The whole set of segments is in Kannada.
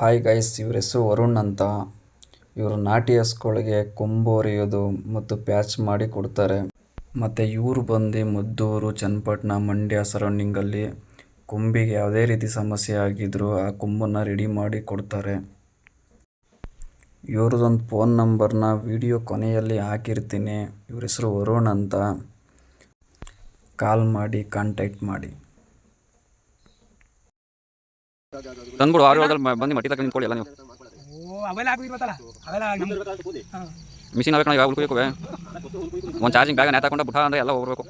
ಹಾಯ್ ಗೈಸ್ ಇವ್ರ ಹೆಸರು ವರುಣ್ ಅಂತ. ಇವರು ನಾಟಿ ಹಸುಗಳಿಗೆ ಕೊಂಬು ಒರೆಯೋದು ಮತ್ತು ಪ್ಯಾಚ್ ಮಾಡಿ ಕೊಡ್ತಾರೆ. ಮತ್ತು ಇವರು ಬಂದು ಮದ್ದೂರು, ಚನ್ನಪಟ್ಟಣ, ಮಂಡ್ಯ ಸರೌಂಡಿಂಗಲ್ಲಿ ಕೊಂಬಿಗೆ ಯಾವುದೇ ರೀತಿ ಸಮಸ್ಯೆ ಆಗಿದ್ದರೂ ಆ ಕೊಂಬನ್ನು ರೆಡಿ ಮಾಡಿ ಕೊಡ್ತಾರೆ. ಇವ್ರದ್ದೊಂದು ಫೋನ್ ನಂಬರ್ನ ವಿಡಿಯೋ ಕೊನೆಯಲ್ಲಿ ಹಾಕಿರ್ತೀನಿ. ಇವ್ರ ಹೆಸರು ವರುಣ್ ಅಂತ. ಕಾಲ್ ಮಾಡಿ ಕಾಂಟ್ಯಾಕ್ಟ್ ಮಾಡಿ. ತಂದ್ಬಿಡು ಆರು ಏಳದಲ್ಲಿ ಬಂದು ಮಟ್ಟಿ ತಗೊಂಡು ನಿಂತ್ಕೊಳ್ಳಿ ಎಲ್ಲ ನೀವು. ಓ ಅವೆಲ್ಲ ಆಗಿರ್ಬೇಕಲ್ಲ ಅವೆಲ್ಲ ನಮ್ದು ಹಾಂ. ಮಿಷಿನ್ ಆಗ್ಬೇಕು ನಾವು ಉಳ್ಕೋಬೇಕು ಒಂದು ಚಾರ್ಜಿಂಗ್ ಬ್ಯಾಗ್ ನೇತು ಹಾಕೊಂಡು ಬುಟ್ಟ ಅಂದರೆ ಎಲ್ಲ ಹೋಗ್ಬೇಕು.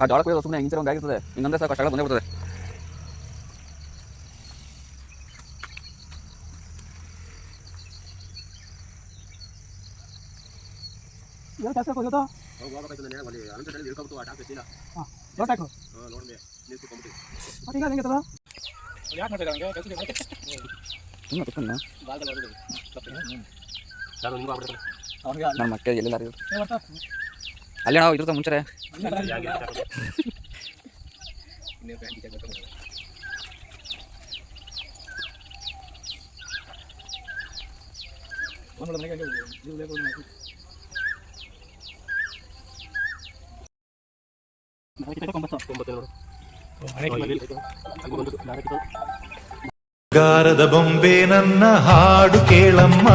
ಆ ಜೋಳ ಕುಯ್ಯೋದು ಸುಮ್ಮನೆ ಹಿಂಗೆ ಒಂದು ಬ್ಯಾಗ್ ಇರ್ತದೆ ಹಿಂಗಂದ್ರೆ ಸಾಕು ಅಷ್ಟಾಗ ಬಂದೇ ಬಿಡ್ತದೆ. ಏನು ಕೆಲಸ ಹೋಗೋದು ಹಾಂ ಲೋಟ್ ಹಾಕು. ಮತ್ತೆ ಈಗ ಹೆಂಗೆ ತಗೋ ಯಾಕೆ ಮಾಡ್ತಾರೆ ಹಂಗೆ ಕೆಲಸಕ್ಕೆ ಸುಮ್ಮನೆ ಕುತ್ಕೊಂಡು ಅವ್ನಿಗೆ ನನ್ನ ಮಕ್ಕಳು ಎಲ್ಲಿಲ್ಲ ರೀ ಏ ಬರ್ತಾ ಅಲ್ಲಿ ನಾವು ಇದ್ರದ ಮುಂಚೆ ಒಂದು ಮನೆಗೆ ಹಂಗೆ. ನೀವು ಬೇಕು ಅಂದ್ರೆ ಗಾರದ ಬೊಂಬೆ ನನ್ನ ಹಾಡು ಕೇಳಮ್ಮ.